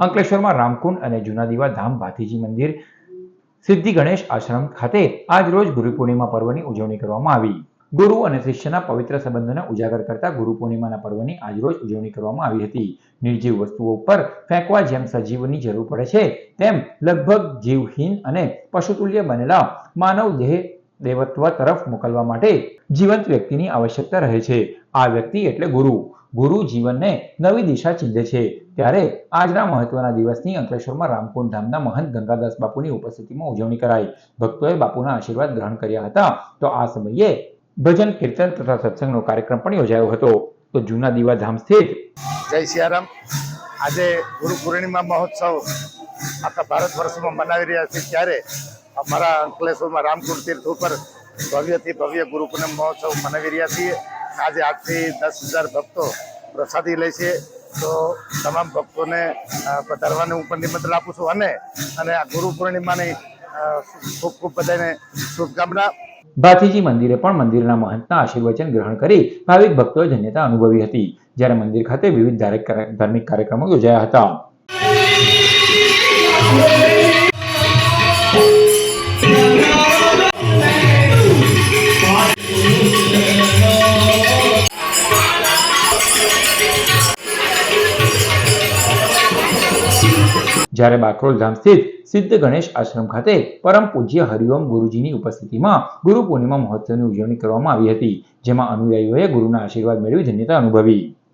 અંકલેશ્વરમાં રામકુંડ અને જૂના દીવા ધામ ભાથીજી મંદિર, સિદ્ધિ ગણેશ આશ્રમ ખાતે આજ રોજ ગુરુ પૂર્ણિમા પર્વની ઉજવણી કરવામાં આવી. ગુરુ અને શિષ્યના પવિત્ર સંબંધોને ઉજાગર કરતા ગુરુ પૂર્ણિમાના પર્વની આજરોજ ઉજવણી કરવામાં આવી હતી. નિર્જીવ વસ્તુઓ ઉપર ફેંકવા જેમ સજીવની જરૂર પડે છે, તેમ લગભગ જીવહીન અને પશુતુલ્ય બનેલા માનવ દેહ દેવત્વ તરફ મોકલવા માટે જીવંત વ્યક્તિની આવશ્યકતા રહે છે. આ વ્યક્તિ એટલે ગુરુ. ગુરુ જીવનને નવી દિશા ચીંધે છે. ત્યારે આજના મહત્વના દિવસની અંકલેશ્વરમાં રામકુંડ ધામના મહંત ગંગાદાસ બાપુની ઉપસ્થિતિમાં ઉજવણી કરાઈ. ભક્તોએ બાપુના આશીર્વાદ ગ્રહણ કર્યા હતા. તો આ સમયે ભજન, કીર્તન તથા સત્સંગનો કાર્યક્રમ પણ યોજાયો હતો. તો જૂના દીવા ધામ સ્થિત જય સિયારામ. આજે ગુરુ પૂર્ણિમા મહોત્સવ આખા ભારત વર્ષમાં મનાવી રહ્યા છે ત્યારે અમારા અંકલેશ્વરમાં રામકુંડ તીર્થ ઉપર ભવ્યથી ભવ્ય ગુરુ પૂર્ણિમા મહોત્સવ મનાવી રહ્યા છીએ. આજે આજથી દસ હજાર ભક્તો પ્રસાદી લે છે. તો તમામ ભક્તોને પધારવાને હું પણ નિમંત્રણ આપું છું. અને અને આ ગુરુ પૂર્ણિમાની ખૂબ ખૂબ બધાને શુભકામના. ભાથીજી મંદિરે પણ મંદિરના મહંતના આશીર્વચન ગ્રહણ કરી ભાવિક ભક્તોએ ધન્યતા અનુભવી હતી. જ્યારે મંદિર ખાતે વિવિધ ધાર્મિક કાર્યક્રમો યોજાયા હતા. જ્યારે બાકરોલ ધામ સ્થિત સિદ્ધ ગણેશ આશ્રમ ખાતે પરમ પૂજ્ય હરિઓમ ગુરુજીની ઉપસ્થિતિમાં ગુરુ પૂર્ણિમા મહોત્સવની ઉજવણી કરવામાં આવી હતી, જેમાં અનુયાયીઓએ ગુરુના આશીર્વાદ મેળવી ધન્યતા અનુભવી.